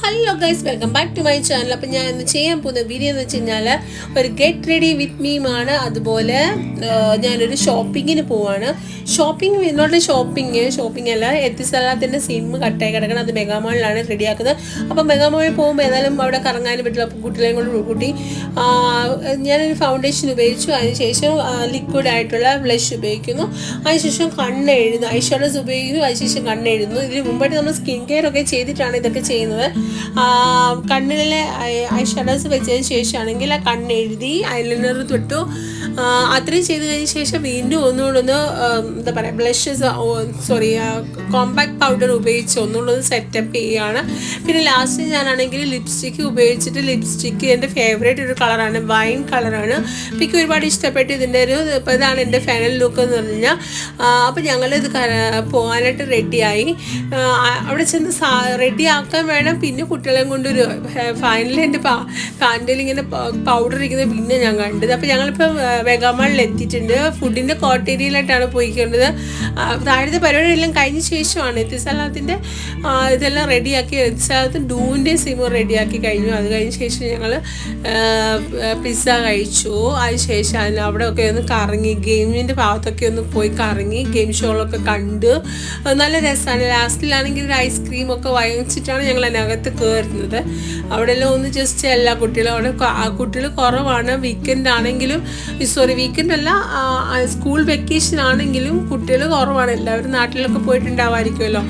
Hello guys welcome back to my channel അപ്പം ഞാൻ ഇന്ന് ചെയ്യാൻ പോകുന്ന വീഡിയോ എന്ന് വെച്ച് കഴിഞ്ഞാൽ ഒരു ഗെറ്റ് റെഡി വിത്ത് മീമാണ് അതുപോലെ ഞാനൊരു ഷോപ്പിങ്ങിന് പോവാണ്. ഷോപ്പിംഗ് എന്നോട് ഷോപ്പിംഗ് ഷോപ്പിംഗ് അല്ല. എത്തിസലാത്തിന്റെ സിം കട്ടായി കിടക്കണം അത് മെഗാമോളിലാണ് റെഡിയാക്കുന്നത്. അപ്പം മെഗാമോളിൽ പോകുമ്പോൾ ഏതായാലും അവിടെ കറങ്ങാനും പറ്റില്ല. അപ്പം കുട്ടികളെയും കൊണ്ട് കൂട്ടി ഞാനൊരു ഫൗണ്ടേഷൻ ഉപയോഗിച്ചു. അതിനുശേഷം ലിക്വിഡ് ആയിട്ടുള്ള ബ്ലഷ് ഉപയോഗിക്കുന്നു. അതിനുശേഷം കണ്ണ് എഴുതുന്നു. ഐഷാഡോസ് ഉപയോഗിക്കുന്നു. അതിനുശേഷം കണ്ണ് എഴുതുന്നു. ഇതിന് മുമ്പായിട്ട് നമ്മൾ സ്കിൻ കെയർ ഒക്കെ ചെയ്തിട്ടാണ് ഇതൊക്കെ ചെയ്യുന്നത്. ആ, ഐ ഐഷാഡോസ് വെച്ചതിന് ശേഷമാണെങ്കിൽ ആ കണ്ണ് എഴുതി ഐലൈനർ തൊട്ടു. അത്രയും ചെയ്ത് കഴിഞ്ഞ ശേഷം വീണ്ടും ഒന്നുകൂടെ ഒന്ന് എന്താ പറയുക ബ്ലഷസ് സോറി കോമ്പാക്ട് പൗഡർ ഉപയോഗിച്ച് ഒന്നുകൂടെ ഒന്ന് സെറ്റപ്പ് ചെയ്യുകയാണ്. പിന്നെ ലാസ്റ്റ് ഞാനാണെങ്കിൽ ലിപ്സ്റ്റിക്ക് ഉപയോഗിച്ചിട്ട് ലിപ്സ്റ്റിക്ക് എന്റെ ഫേവറേറ്റ് ഒരു കളറാണ് വൈൻ കളറാണ് എനിക്ക് ഒരുപാട് ഇഷ്ടപ്പെട്ട് ഇതിന്റെ ഒരു ഇപ്പോൾ ഇതാണ് എന്റെ ഫൈനൽ ലുക്ക് എന്ന് പറഞ്ഞു അപ്പോൾ ഞങ്ങളിത് പോകാനായിട്ട് റെഡിയായി അവിടെ ചെന്ന് റെഡിയാക്കാൻ വേണം. പിന്നെ കുട്ടികളെയും കൊണ്ടൊരു ഫൈനലി എന്റെ പാ കാൻഡിൽ ഇങ്ങനെ പൗഡർ ഇരിക്കുന്നത് പിന്നെ ഞാൻ കണ്ടത്. അപ്പോൾ ഞങ്ങളിപ്പോൾ വെഗാമാളിൽ എത്തിയിട്ടുണ്ട്. ഫുഡിന്റെ കോട്ടേരിയയിലായിട്ടാണ് പോയിക്കേണ്ടത്. താഴത്തെ പരിപാടിയെല്ലാം കഴിഞ്ഞ ശേഷമാണ് എത്തിസലാത്തിന്റെ ഇതെല്ലാം റെഡിയാക്കി എത്തിസലാത്ത് ഡൂവിന്റെ സിമ റെഡിയാക്കി കഴിഞ്ഞു. അത് കഴിഞ്ഞ ശേഷം ഞങ്ങൾ പിസ്സ കഴിച്ചു. അതിന് ശേഷം അതിന് അവിടെയൊക്കെ ഒന്ന് കറങ്ങി ഗെയിമിന്റെ ഭാഗത്തൊക്കെ ഒന്ന് പോയി കറങ്ങി ഗെയിം ഷോകളൊക്കെ കണ്ട്. നല്ല രസമാണ് ലാസ്റ്റിലാണെങ്കിൽ ഒരു ഐസ്ക്രീം ഒക്കെ വാങ്ങിച്ചിട്ടാണ് ഞങ്ങൾ അതിനകത്ത് കയറുന്നത് അവിടെ എല്ലാം ഒന്ന് ജസ്റ്റ് എല്ലാ കുട്ടികളും അവിടെ കുട്ടികൾ കുറവാണ്. വീക്കെൻഡ് ആണെങ്കിലും സോറി വീക്കെൻഡ് അല്ല സ്കൂൾ വെക്കേഷൻ ആണെങ്കിലും കുട്ടികൾ കുറവാണ്. എല്ലാവരും നാട്ടിലൊക്കെ പോയിട്ടുണ്ടാവായിരിക്കുമല്ലോ.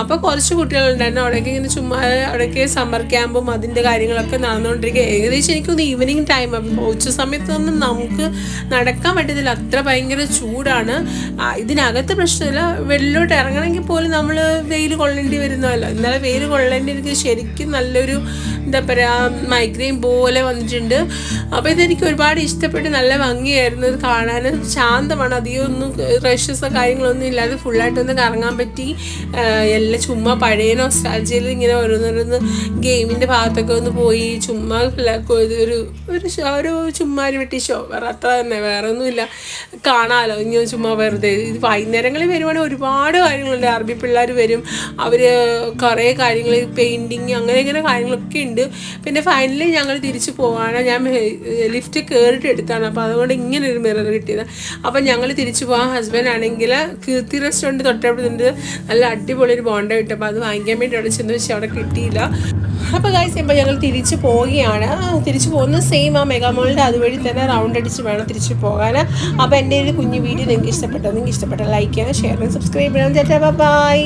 അപ്പോൾ കുറച്ച് കുട്ടികളുണ്ടായിരുന്നു. അവിടേക്ക് ഇങ്ങനെ ചുമ്മാ അവിടേക്ക് സമ്മർ ക്യാമ്പും അതിന്റെ കാര്യങ്ങളൊക്കെ നടന്നുകൊണ്ടിരിക്കുക ഏകദേശം എനിക്കൊന്ന് ഈവനിങ് ടൈം ഉച്ച സമയത്തൊന്നും നമുക്ക് നടക്കാൻ പറ്റത്തില്ല. അത്ര ഭയങ്കര ചൂടാണ്. ഇതിനകത്ത് പ്രശ്നമില്ല. വെള്ളിലോട്ട് ഇറങ്ങണമെങ്കിൽ പോലും നമ്മൾ വെയിൽ കൊള്ളേണ്ടി വരുന്നതല്ലോ. ഇന്നലെ വെയിൽ കൊള്ളേണ്ടി എനിക്ക് ശരിക്കും നല്ലൊരു എന്താ പറയാ മൈഗ്രെയിൻ പോലെ വന്നിട്ടുണ്ട്. അപ്പോൾ ഇതെനിക്ക് ഒരുപാട് ഇഷ്ടപ്പെട്ട് നല്ല ഭംഗിയായിരുന്നു. ഇത് കാണാൻ ശാന്തമാണ്. അധികം ഒന്നും റഷസോ കാര്യങ്ങളൊന്നും ഇല്ലാതെ ഫുള്ളായിട്ടൊന്ന് കറങ്ങാൻ പറ്റി. എല്ലാം ചുമ്മാ പഴയ നൊസ്റ്റാൾജിയിൽ ഇങ്ങനെ ഓരോന്നോരോന്ന് ഗെയിമിന്റെ ഭാഗത്തൊക്കെ ഒന്ന് പോയി ചുമ്മാ ഒരു ഒരു ഒരു ചുമ്മാ ഒരു വെട്ടി ഷോ വേറെ അത്ര തന്നെ. വേറെ ഒന്നുമില്ല. കാണാമല്ലോ ഇങ്ങനെ ചുമ്മാ വെറുതെ. ഇത് വൈകുന്നേരങ്ങളിൽ വരുവാണെങ്കിൽ ഒരുപാട് കാര്യങ്ങളുണ്ട്. അറബി പിള്ളേർ വരും. അവർ കുറേ കാര്യങ്ങൾ പെയിന്റിങ് അങ്ങനെ ഇങ്ങനെ കാര്യങ്ങളൊക്കെ ഉണ്ട് പിന്നെ ഫൈനലി ഞങ്ങൾ തിരിച്ചു പോവാണ്. ഞാൻ ലിഫ്റ്റ് കയറിയിട്ട് എടുത്താണ്. അപ്പോൾ അതുകൊണ്ട് ഇങ്ങനെ ഒരു മിറർ കിട്ടിയത്. അപ്പം ഞങ്ങൾ തിരിച്ചു പോകാൻ ഹസ്ബൻഡ് ആണെങ്കിൽ കീർത്തി റെസ്റ്റോറന്റ് തൊട്ടടുത്തുണ്ട്. നല്ല അടിപൊളി ഒരു ബോണ്ട കിട്ടും അത് വാങ്ങിക്കാൻ വേണ്ടി അവിടെ ചെന്ന് വെച്ചാൽ അവിടെ കിട്ടിയില്ല. അപ്പോൾ ഗൈസ് ഇപ്പോൾ ഞങ്ങൾ തിരിച്ചു പോവുകയാണ്. തിരിച്ചു പോകുന്ന സെയിം ആ മെഗാമോളിന്റെ അതുവഴി തന്നെ റൗണ്ട് അടിച്ച് വേണം തിരിച്ചു പോകാൻ അപ്പോൾ എന്റെ ഒരു കുഞ്ഞു വീഡിയോ നിങ്ങൾക്ക് ഇഷ്ടപ്പെട്ടോ? നിങ്ങൾക്ക് ഇഷ്ടപ്പെട്ട ലൈക്ക് ചെയ്യണം ഷെയർ ചെയ്യണം സബ്സ്ക്രൈബ് ചെയ്യണം ചേട്ടാ ബൈ